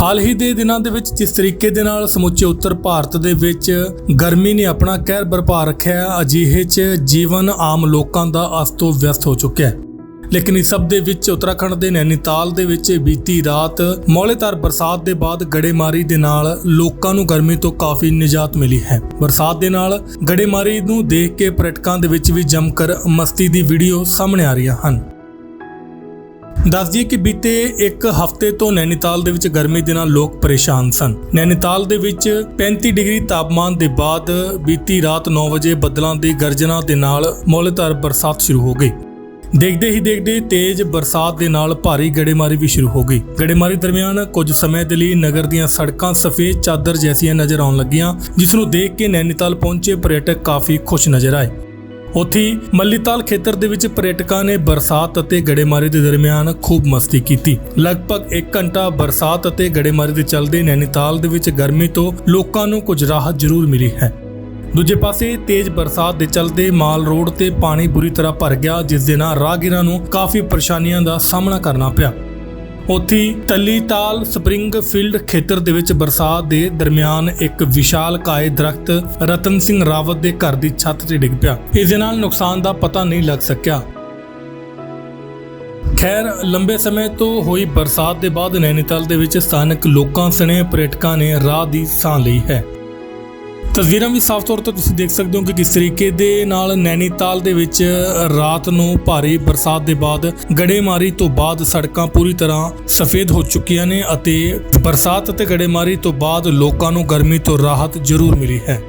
ਹਾਲ ਹੀ ਦੇ ਦਿਨਾਂ ਦੇ ਵਿੱਚ ਜਿਸ ਤਰੀਕੇ ਦੇ ਨਾਲ ਸਮੁੱਚੇ ਉੱਤਰ ਭਾਰਤ ਦੇ ਵਿੱਚ ਗਰਮੀ ਨੇ ਆਪਣਾ ਕਹਿਰ ਬਰਪਾ ਰੱਖਿਆ ਹੈ, ਅਜਿਹੇ 'ਚ ਜੀਵਨ ਆਮ ਲੋਕਾਂ ਦਾ ਅਸਤੋ ਵਿਅਸਤ ਹੋ ਚੁੱਕਿਆ ਹੈ। ਲੇਕਿਨ ਇਸ ਸਭ ਦੇ ਵਿੱਚ ਉੱਤਰਾਖੰਡ ਦੇ ਨੈਨੀਤਾਲ ਦੇ ਵਿੱਚ ਬੀਤੀ ਰਾਤ ਮੌਲੇਦਾਰ ਬਰਸਾਤ ਦੇ ਬਾਅਦ ਗੜੇਮਾਰੀ ਦੇ ਨਾਲ ਲੋਕਾਂ ਨੂੰ ਗਰਮੀ ਤੋਂ ਕਾਫੀ ਨਿਜਾਤ ਮਿਲੀ ਹੈ। ਬਰਸਾਤ ਦੇ ਨਾਲ ਗੜੇਮਾਰੀ ਨੂੰ ਦੇਖ ਕੇ ਪਰਟਕਾਂ ਦੇ ਵਿੱਚ ਵੀ ਜੰਮਕਰ ਮਸਤੀ ਦੀ ਵੀਡੀਓ ਸਾਹਮਣੇ ਆ ਰਹੀਆਂ ਹਨ। ਦੱਸ ਦਈਏ ਕਿ ਬੀਤੇ ਇੱਕ ਹਫ਼ਤੇ ਤੋਂ ਨੈਨੀਤਾਲ ਦੇ ਵਿੱਚ ਗਰਮੀ ਦੇ ਨਾਲ ਲੋਕ ਪਰੇਸ਼ਾਨ ਸਨ। ਨੈਨੀਤਾਲ ਦੇ ਵਿੱਚ 35 ਡਿਗਰੀ ਤਾਪਮਾਨ ਦੇ ਬਾਅਦ ਬੀਤੀ ਰਾਤ 9 ਵਜੇ ਬੱਦਲਾਂ ਦੀ ਗਰਜਨਾ ਦੇ ਨਾਲ ਮੌਲੇਦਾਰ ਬਰਸਾਤ ਸ਼ੁਰੂ ਹੋ ਗਈ। ਦੇਖਦੇ ਹੀ ਦੇਖਦੇ ਤੇਜ਼ ਬਰਸਾਤ ਦੇ ਨਾਲ ਭਾਰੀ ਗੜੇਮਾਰੀ ਵੀ ਸ਼ੁਰੂ ਹੋ ਗਈ। ਗੜੇਮਾਰੀ ਦਰਮਿਆਨ ਕੁਝ ਸਮੇਂ ਦੇ ਲਈ ਨਗਰ ਦੀਆਂ ਸੜਕਾਂ ਸਫੇਦ ਚਾਦਰ ਜੈਸੀਆਂ ਨਜ਼ਰ ਆਉਣ ਲੱਗੀਆਂ, ਜਿਸ ਨੂੰ ਦੇਖ ਕੇ ਨੈਨੀਤਾਲ ਪਹੁੰਚੇ ਪਰਯਟਕ ਕਾਫੀ ਖੁਸ਼ ਨਜ਼ਰ ਆਏ। ਉੱਥੇ ਮੱਲੀਤਾਲ ਖੇਤਰ ਦੇ ਵਿੱਚ ਪਰੇਟਕਾਂ ਨੇ ਬਰਸਾਤ ਅਤੇ ਗੜੇਮਾਰੀ ਦੇ ਦਰਮਿਆਨ ਖੂਬ ਮਸਤੀ ਕੀਤੀ। ਲਗਭਗ 1 ਘੰਟਾ ਬਰਸਾਤ ਅਤੇ ਗੜੇਮਾਰੀ ਦੇ ਚੱਲਦੇ ਨੈਨੀਤਾਲ ਦੇ ਵਿੱਚ ਗਰਮੀ ਤੋਂ ਲੋਕਾਂ ਨੂੰ ਕੁਝ ਰਾਹਤ ਜ਼ਰੂਰ ਮਿਲੀ ਹੈ। ਦੂਜੇ ਪਾਸੇ ਤੇਜ਼ ਬਰਸਾਤ ਦੇ ਚਲਦੇ ਮਾਲ ਰੋਡ ਤੇ ਪਾਣੀ ਬੁਰੀ ਤਰ੍ਹਾਂ ਭਰ ਗਿਆ, ਜਿਸ ਦੇ ਨਾਲ ਰਾਹਗੀਰਾਂ ਨੂੰ ਕਾਫੀ ਪਰੇਸ਼ਾਨੀਆਂ ਦਾ ਸਾਹਮਣਾ ਕਰਨਾ ਪਿਆ। ਉੱਥੇ ਤਲੀਤਾਲ ਸਪਰਿੰਗ ਫੀਲਡ ਖੇਤਰ ਦੇ ਵਿੱਚ ਬਰਸਾਤ ਦੇ ਦਰਮਿਆਨ ਇੱਕ ਵਿਸ਼ਾਲ ਕਾਏ ਦਰਖਤ ਰਤਨ ਸਿੰਘ ਰਾਵਤ ਦੇ ਘਰ ਦੀ ਛੱਤ ਤੇ ਡਿੱਗ ਪਿਆ। ਇਸ ਦੇ ਨਾਲ ਨੁਕਸਾਨ ਦਾ ਪਤਾ ਨਹੀਂ ਲੱਗ ਸਕਿਆ। ਖੈਰ, ਲੰਬੇ ਸਮੇਂ ਤੋਂ ਹੋਈ ਬਰਸਾਤ ਦੇ ਬਾਅਦ ਨੈਨੀਤਾਲ ਦੇ ਵਿੱਚ ਸਥਾਨਕ ਲੋਕਾਂ, ਸਣੇ ਪਰਯਟਕਾਂ ਨੇ ਰਾਹ ਦੀ ਸਾਹ ਲਈ ਹੈ। ਤਸਵੀਰਾਂ ਵੀ ਸਾਫ਼ ਤੌਰ ਤੇ ਤੁਸੀਂ ਦੇਖ ਸਕਦੇ ਹੋ ਕਿ ਕਿਸ ਤਰੀਕੇ ਦੇ ਨਾਲ ਨੈਨੀਤਾਲ ਦੇ ਵਿੱਚ ਰਾਤ ਨੂੰ ਭਾਰੀ ਬਰਸਾਤ ਦੇ ਬਾਅਦ ਗੜੇਮਾਰੀ ਤੋਂ ਬਾਅਦ ਸੜਕਾਂ ਪੂਰੀ ਤਰ੍ਹਾਂ ਸਫੇਦ ਹੋ ਚੁੱਕੀਆਂ ਨੇ ਅਤੇ ਬਰਸਾਤ ਅਤੇ ਗੜੇਮਾਰੀ ਤੋਂ ਬਾਅਦ ਲੋਕਾਂ ਨੂੰ ਗਰਮੀ ਤੋਂ ਰਾਹਤ ਜ਼ਰੂਰ ਮਿਲੀ ਹੈ।